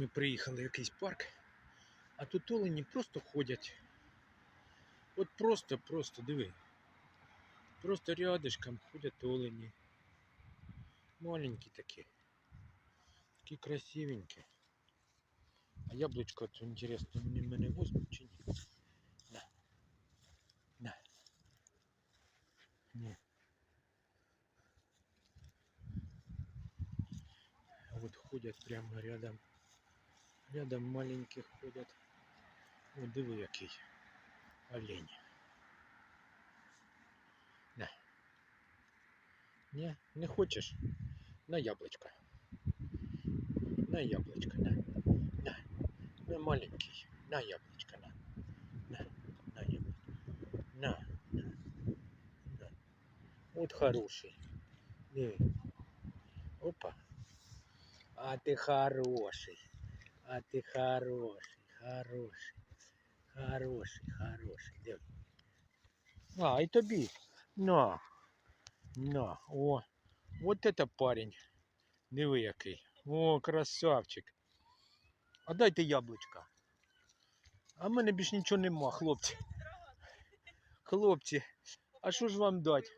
Ми приїхали в якийсь парк, а тут олені просто ходять. От просто, просто, диви. Просто рядышком ходять олені. Маленькі такі. Такі красивенькі. А яблучко, то інтересно, вони мене возьмуть чи ні? На. На. Ні. А вот ходят прямо рядом. Рядом маленьких ходят. О, диви який. Олень. На. Не, не хочеш? На яблочко. На яблочко, на. На. Маленький. На яблочко, на. На. На яблочко. На. На. на. Вот хороший. Диви. Опа. А ты хороший. А ты хороший, хороший. Хороший, хороший. Диви. А, і тобі. На. На. О. Вот это парень. Диви який. О, красавчик. А дайте яблучка. А в мене більш нічого нема, хлопці. Хлопці, а що ж вам дати?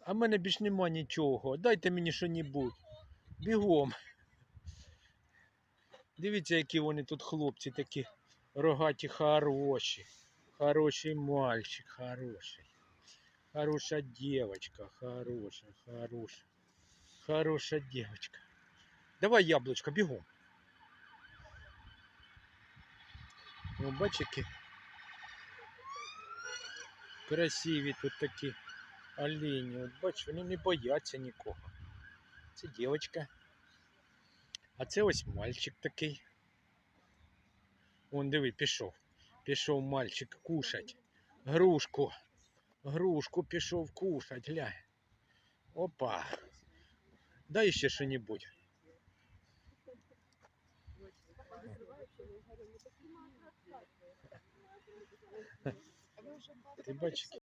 А в мене більш нема нічого. Дайте мені що-небудь. Бігом. Дивіться, які вони тут хлопці такі рогаті хороші. Хороший мальчик, хороший. Хорошая девочка, хорошая, хорошая. Хорошая девочка. Давай яблочко, бігом. О, бач, які красиві тут такі олені. От бач, вони не бояться нікого. Це дівчинка. А це ось мальчик такий. Вон диви, пішов. Пішов мальчик кушать. Грушку. Грушку пішов кушать, глянь. Опа. Дай ще що-небудь. Ти бачиш,